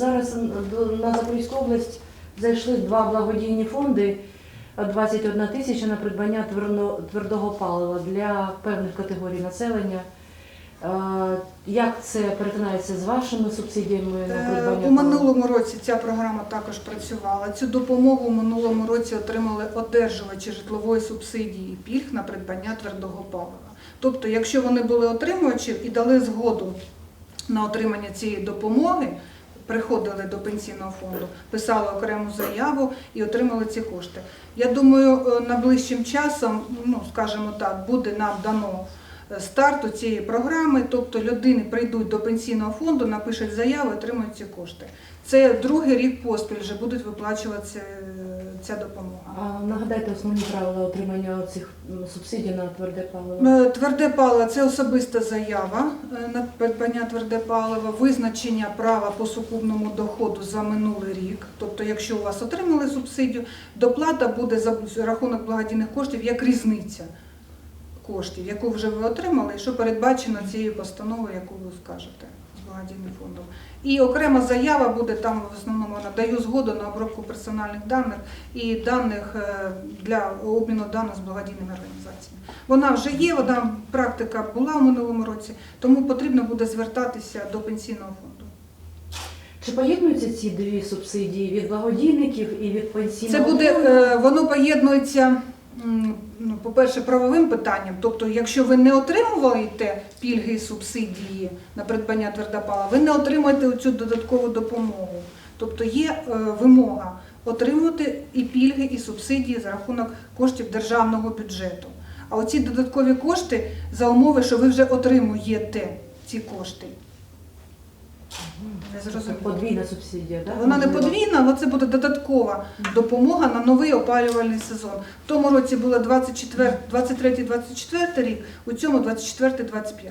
зараз на Запорізьку область зайшли два благодійні фонди. 21 тисяча на придбання твердого палива для певних категорій населення. Як це перетинається з вашими субсидіями на Е, придбання У минулому році ця програма також працювала. Цю допомогу у минулому році отримали одержувачі житлової субсидії пільг на придбання твердого палива. Тобто, якщо вони були отримувачі і дали згоду на отримання цієї допомоги, приходили до пенсійного фонду, писали окрему заяву і отримали ці кошти. Я думаю, наближчим найближчим часом, ну скажімо так, буде нам дано е, старту цієї програми, тобто людини прийдуть до пенсійного фонду, напишуть заяву, отримують ці кошти. Це другий рік поспіль вже будуть виплачуватися е, ця допомога. А нагадайте основні правила отримання цих субсидій на тверде паливо. Е, Тверде паливо це особиста заява е, на придбання тверде паливо, визначення права по сукупному доходу за минулий рік. Тобто, якщо у вас отримали субсидію, доплата буде за рахунок благодійних коштів як різниця коштів, яку вже ви отримали, і що передбачено цією постановою, яку ви скажете з благодійним фондом. І окрема заява буде там в основному надаю згоду на обробку персональних даних і даних е, для обміну даних з благодійними організаціями. Вона вже є, вона практика була в минулому році, тому потрібно буде звертатися до пенсійного фонду. Чи поєднуються ці дві субсидії від благодійників і від Це буде е, воно поєднується. По-перше, правовим питанням, тобто, якщо ви не отримуєте пільги і субсидії на придбання твердопала, ви не отримуєте цю додаткову допомогу. Тобто є е, вимога отримувати і пільги, і субсидії за рахунок коштів державного бюджету. А оці додаткові кошти за умови, що ви вже отримуєте ці кошти. Не зрозуміло. подвійна субсидія, так? Вона не подвійна, але це буде додаткова допомога на новий опалювальний сезон. В тому році було 23-24 рік, у цьому 24-25.